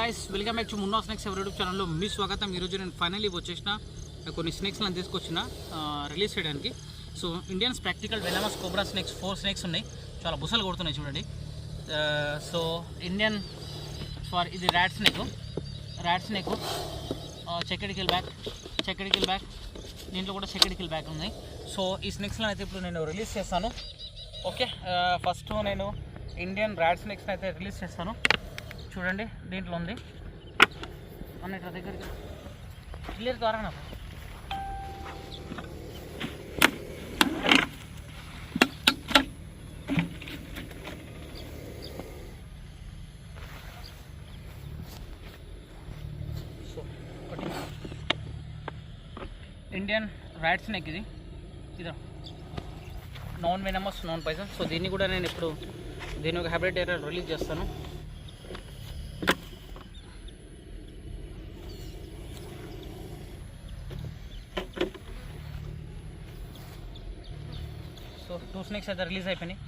Guys welcome back to Munna snakes ఎవరి YouTube ఛానల్లో మీ స్వాగతం. ఈరోజు నేను ఫైనల్లీ వచ్చేసిన కొన్ని స్నేక్స్ నేను తీసుకొచ్చిన రిలీజ్ చేయడానికి. So Indians practical venomous cobra snakes four snakes ఉన్నాయి. చాలా బుసలు కొడుతున్నాయి చూడండి. సో ఇండియన్ సారీ ఇది rat snake rat snake checkered keelback checkered keelback దీంట్లో కూడా చెక్కడికిల్ బ్యాక్ ఉన్నాయి సో ఈ స్నేక్స్లో అయితే ఇప్పుడు నేను రిలీజ్ చేస్తాను. ఓకే ఫస్ట్ నేను ఇండియన్ ర్యాట్ స్నేక్స్ని అయితే రిలీజ్ చేస్తాను. చూడండి దీంట్లో ఉంది. అన్న ఇట్లా దగ్గరికి క్లియర్ ద్వారా నాకు ఇండియన్ ర్యాట్ స్నేక్ ఇది. ఇదా non venomous non poison. So దీన్ని కూడా నేను ఇప్పుడు దీని ఒక హ్యాబిట్ ఏరియా రిలీజ్ చేస్తాను సో టూ స్నేక్స్ అయితే రిలీజ్ అయిపోయినాయి.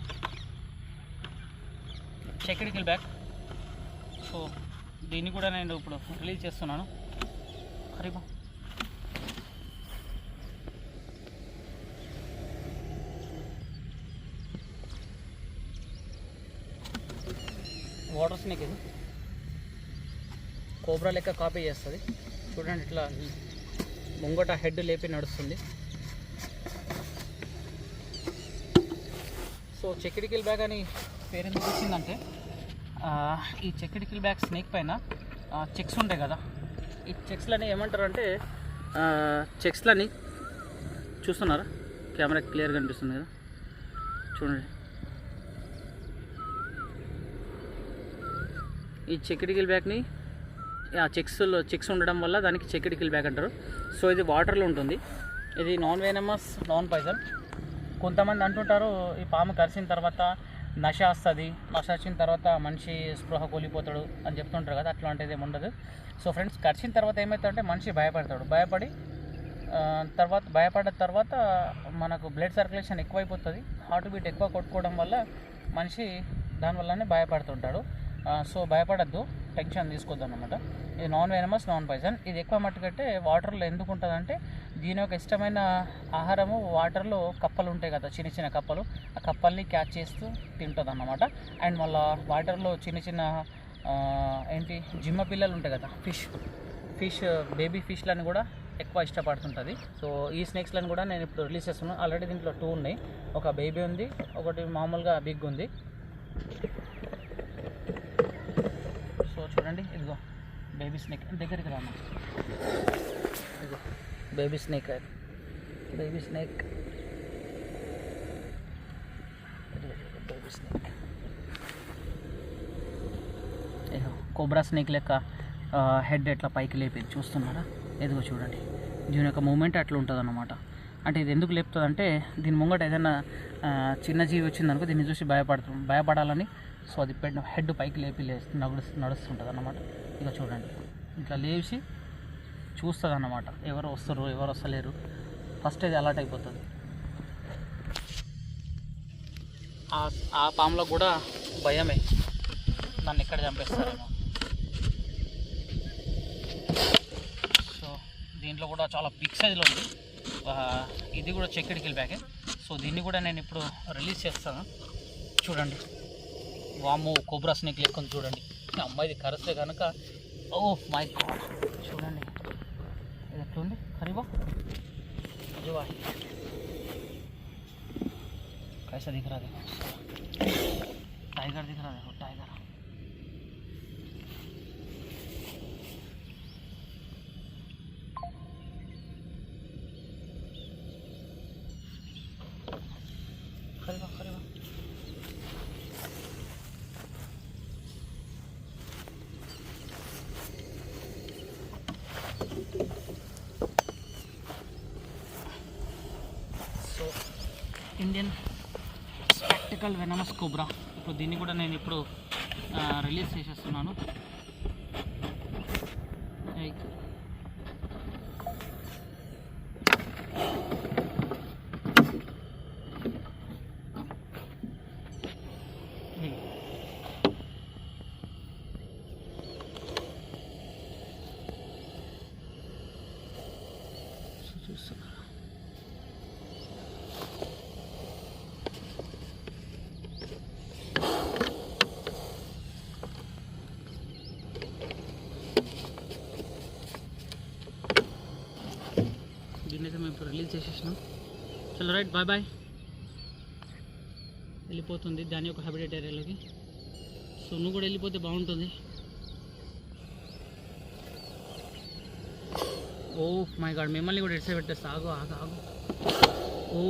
చెక్కడికి బ్యాక్ సో దీన్ని కూడా నేను ఇప్పుడు రిలీజ్ చేస్తున్నాను. హరిబా వాటర్ స్నేక్ ఇది. కోబ్రా లెక్క కాపీ చేస్తుంది. చూడండి ఇట్లా ముంగట హెడ్ లేపి నడుస్తుంది. సో చెక్కిడికిల్ బ్యాగ్ అని పేరు ఎందుకు వచ్చిందంటే ఈ చెక్కిడికిల్ బ్యాగ్ స్నేక్ పైన చెక్స్ ఉంటాయి కదా. ఈ చెక్స్లని ఏమంటారు అంటే చెక్స్లని చూస్తున్నారా? కెమెరా క్లియర్గా కనిపిస్తుంది కదా? చూడండి. ఈ చెక్కిడికిల్ బ్యాగ్ని ఆ చెక్స్లో చెక్స్ ఉండడం వల్ల దానికి చెక్కిడికిల్ బ్యాగ్ అంటారు. సో ఇది వాటర్లో ఉంటుంది. ఇది నాన్ వేనమస్ నాన్ పైజన్ కొంతమంది అంటుంటారు ఈ పాము కరిసిన తర్వాత నశ వస్తుంది నశ వచ్చిన తర్వాత మనిషి స్పృహ కోల్పోతాడు అని చెప్తుంటారు కదా అట్లాంటిది ఏమి ఉండదు. సో ఫ్రెండ్స్ కరిచిన తర్వాత ఏమవుతుందంటే మనిషి భయపడతాడు. భయపడి తర్వాత భయపడిన తర్వాత మనకు బ్లడ్ సర్క్యులేషన్ ఎక్కువైపోతుంది హార్ట్ బీట్ ఎక్కువ కొట్టుకోవడం వల్ల మనిషి దానివల్లనే భయపడుతుంటాడు. సో భయపడద్దు. టెన్షన్ తీసుకోవద్దు అనమాట ఇది నాన్ వెనమస్ నాన్ పాయిజన్ ఇది ఎక్కువ మట్టుకంటే వాటర్లో ఎందుకు ఉంటుందంటే దీని యొక్క ఇష్టమైన ఆహారము వాటర్లో కప్పలు ఉంటాయి కదా చిన్న చిన్న కప్పలు. ఆ కప్పల్ని క్యాచ్ చేస్తూ తింటుంది అన్నమాట అండ్ మళ్ళీ వాటర్లో చిన్న చిన్న ఏంటి జిమ్మ పిల్లలు ఉంటాయి కదా ఫిష్ ఫిష్ బేబీ ఫిష్లను కూడా ఎక్కువ ఇష్టపడుతుంటుంది. సో ఈ స్నేక్స్లను కూడా నేను ఇప్పుడు రిలీజ్ చేస్తున్నాను. ఆల్రెడీ దీంట్లో టూ ఉన్నాయి. ఒక బేబీ ఉంది ఒకటి మామూలుగా బిగ్ ఉంది. చూడండి ఇదిగో బేబీ స్నేక్ దగ్గరికి రామ ఇదిగో baby snake baby snake baby snake cobra snake లెక్క హెడ్ ఎట్లా పైకి లేపేది చూస్తున్నారా? ఎదుగో చూడండి. దీని యొక్క మూమెంట్ అట్లా ఉంటుంది అనమాట అంటే ఇది ఎందుకు లేపుతుంది అంటే దీని ముంగట ఏదైనా చిన్న జీవి వచ్చిందనుకో దీన్ని చూసి భయపడుతు భయపడాలని సో అది పెట్టిన హెడ్ పైకి లేపి లేచి నడుస్తు నడుస్తుంటుంది అన్నమాట ఇక చూడండి. ఇట్లా లేచి చూస్తుంది అన్నమాట ఎవరు వస్తారు ఎవరు వస్తలేరు. ఫస్ట్ ఇది అలర్ట్ అయిపోతుంది. ఆ- ఆ పాములో కూడా భయమే. నన్ను ఎక్కడ చంపేస్తారేమో. సో దీంట్లో కూడా చాలా బిగ్ సైజులో ఉంది. ఇది కూడా చెక్కిడికిల్ బ్యాగే సో దీన్ని కూడా నేను ఇప్పుడు రిలీజ్ చేస్తాను. చూడండి. వాము కొబ్బరి స్నేక్ లెక్కను చూడండి. అమ్మాయిది కరస్తే కనుక ఓ మై చూడండి. ఇది ఎట్లుంది? ఖరీబా నిజవా కైసా దిగరా టైగర్ దిగరా tiger. Indian spectacled venomous cobra ఇప్పుడు దీన్ని కూడా నేను ఇప్పుడు రిలీజ్ చేసేస్తున్నాను. చూస్తున్నారు దీన్ని అయితే మేము ఇప్పుడు రిలీజ్ చేసేసినాం। చలో రైట్ బాయ్ బాయ్ వెళ్ళిపోతుంది దాని యొక్క హ్యాబిటేట్ ఏరియాలోకి సో నువ్వు కూడా వెళ్ళిపోతే బాగుంటుంది. ఓ మై గాడ్ మిమ్మల్ని కూడా ఎడ్సే పెట్టేస్తా ఆగు ఆగు ఆగు. Oh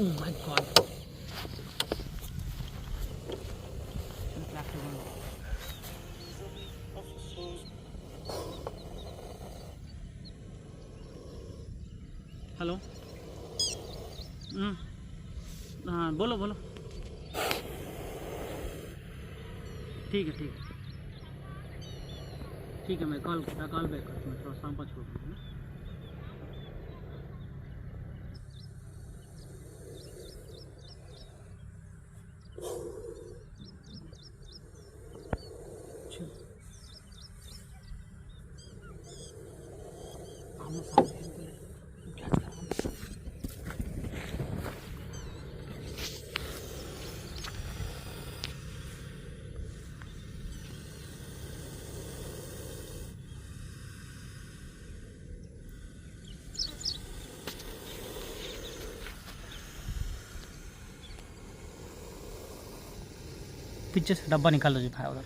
oh my god hello. हम्म, हाँ बोलो बोलो। ठीक है ठीक है। ठीक है मैं कॉल कॉल बैक करता हूँ थोड़ा शाम पाँच बजे पीछे से डब्बा निकाल दो जी भाई उधर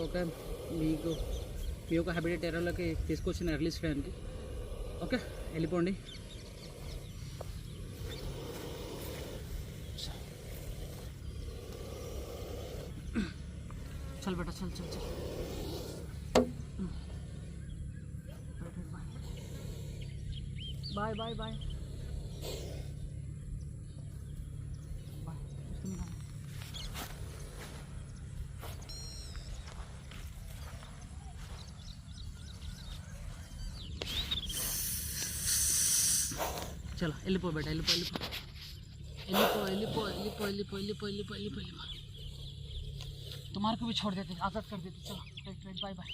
ఓకే మీకు మీ యొక్క హ్యాబిటేట్ ఏరియాలోకి తీసుకొచ్చిన రిలీజ్ చేయడానికి ఓకే వెళ్ళిపోండి चल बेटा चल चल चल बाय बाय बाय बाय चलो వెళ్ళిపో బేటా వెళ్ళిపో వెళ్ళిపో వెళ్ళిపో వెళ్ళిపో వెళ్ళిపో వెళ్ళిపో వెళ్ళిపో వెళ్ళిపో వెళ్ళిపో వెళ్ళిపో तुम्हारे को भी छोड़ देते आज़ाद कर देते चलो राइट राइट बाय बाय